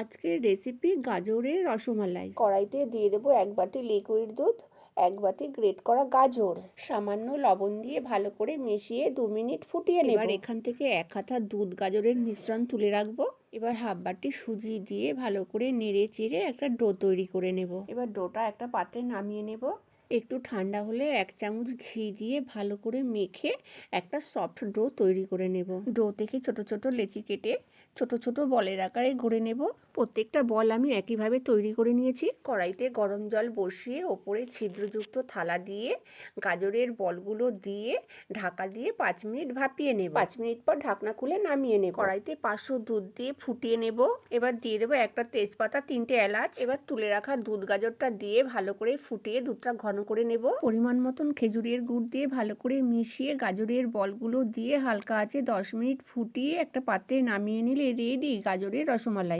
আজকের রেসিপি গাজরের রসমালাই। কড়াইতে দিয়ে দেবো এক বাটি লিকুইড দুধ এক বাটি গ্রেট করা গাজর। সামান্য লবণ দিয়ে ভালো করে মিশিয়ে দু মিনিট ফুটিয়ে নেব। এবার এখান থেকে এক হাতা দুধ গাজরের মিশ্রণ তুলে রাখব। এবার হাফ বাটি সুজি দিয়ে ভালো করে নেড়ে চেড়ে একটা ডো তৈরি করে নেব। এবার ডোটা একটা পাত্রে নামিয়ে নেব। একটু ঠান্ডা হলে এক চামচ ঘি দিয়ে ভালো করে মেখে একটা সফট ডো তৈরি করে নেব। ডো থেকে ছোট ছোট লেচি কেটে ছোট ছোট বলের আকারে গড়ে নেব। প্রত্যেকটা বল আমি একইভাবে তৈরি করে নিয়েছি। কড়াইতে গরম জল বসিয়ে ওপরে ছিদ্রযুক্ত থালা দিয়ে গাজরের বলগুলো দিয়ে ঢাকা দিয়ে পাঁচ মিনিট ভাপিয়ে নেব। পাঁচ মিনিট পর ঢাকনা খুলে নামিয়ে নেব। কড়াইতে পাঁচশো দুধ দিয়ে ফুটিয়ে নেব। এবার দিয়ে দেবো একটা তেজপাতা, তিনটে এলাচ। এবার তুলে রাখা দুধ গাজরটা দিয়ে ভালো করে ফুটিয়ে দুধটা ঘন করে নেব। পরিমাণ মতন খেজুরের গুড় দিয়ে ভালো করে মিশিয়ে গাজরের বলগুলো দিয়ে হালকা আছে দশ মিনিট ফুটিয়ে একটা পাত্রে নামিয়ে নিলে রেডি গাজরের রসমালাই।